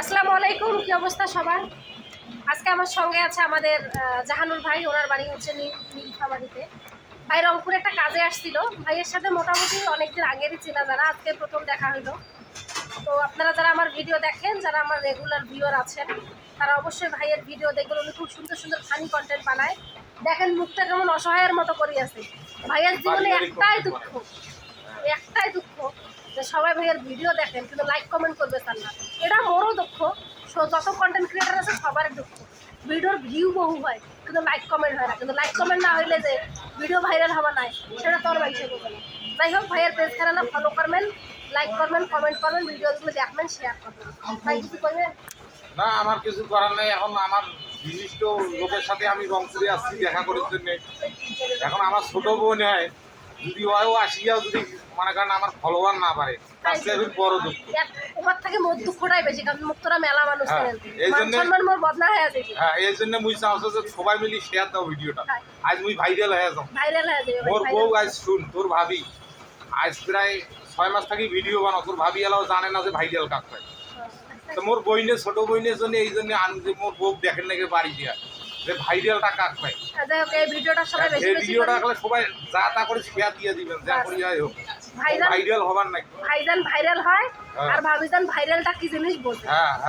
আসসালামু আলাইকুম কি অবস্থা সবার? আজকে আমার সঙ্গে আছে আমাদের জাহানুর ভাই ওনার বাড়ি হচ্ছে নীলফামারীতে। ভাই রংপুরে একটা কাজে আসছিল। ভাইয়ের সাথে মোটামুটি অনেকদিন আগেরই চেনা যারা আজকে প্রথম দেখা হলো। তো আপনারা যারা আমার ভিডিও দেখেন যারা আমার রেগুলার ভিউয়ার আছেন তারা অবশ্যই ভাইয়ের ভিডিও দেখবেন। উনি খুব সুন্দর সুন্দর ফানি কন্টেন্ট বানায়। দেখেন মুখটা কেমন অসহায়ের মতো করে আছে। ভাইয়ের জীবনে একটাই দুঃখ। যে সবাই ভাইয়ের ভিডিও দেখেন, কিন্তু লাইক কমেন্ট করবে তার না। এটা মোরও দুঃখ। যত কন্টেন্ট ক্রিয়েটার আছে, সবার দুঃখ। ভিডিওর ভিউ বহু হয়, কিন্তু লাইক কমেন্ট হয় না। কিন্তু লাইক কমেন্ট না হইলে যে ভিডিও ভাইরাল হওয়া নাই, সেটা তোর বাইসে করবে না। যাই হোক, ভাইয়ের পেজ খেলা ফলো করবেন লাইক করবেন কমেন্ট করবেন ভিডিওগুলো দেখবেন শেয়ার করবেন। ভাই, কিছু করবেন? না, আমার কিছু করার নেই। এখন আমার বিশিষ্ট লোকের সাথে আমি রংপুরে আসছি দেখা করার জন্য। এখন আমার ছোট বোন হয় যদি আসিয়াও যদি মনে করেন আমার ফলোয়ার না পারে তার চেয়ে আমি বড় দুঃখ। ওবার থেকে মোর দুঃখটাই বেশি কারণ মুক্তরা মেলা মানুষ হ্যাঁ, এই মোর বদনা হয়ে যাবে। হ্যাঁ এই জন্য মুই চাচ্ছি যে সবাই মিলি শেয়ার দাও ভিডিওটা আজ মুই ভাইরাল হয়ে যাও। ভাইরাল হয়ে যাবে মোর বউ আজ শুন তোর ভাবি আজ প্রায় ছয় মাস থাকি ভিডিও বানাও তোর ভাবি এলাও জানে না যে ভাইরাল পায় তো মোর বইনের ছোট বইনের জন্য এই জন্য আন যে মোর বউ দেখেন নাকি বাড়ি দিয়া যে ভাইরালটা কাক নাই এই ভিডিওটা সবাই বেশি বেশি ভিডিওটা করে- সবাই যা তা করে শেয়ার দিয়ে দিবেন যা করি যাই হোক। ভাইরাল হবার নাকি ভাইজান ভাইরাল হয় হ্যাঁ। আর ভাবিজান ভাইরালটা কি জিনিস বলছে হ্যাঁ হ্যাঁ।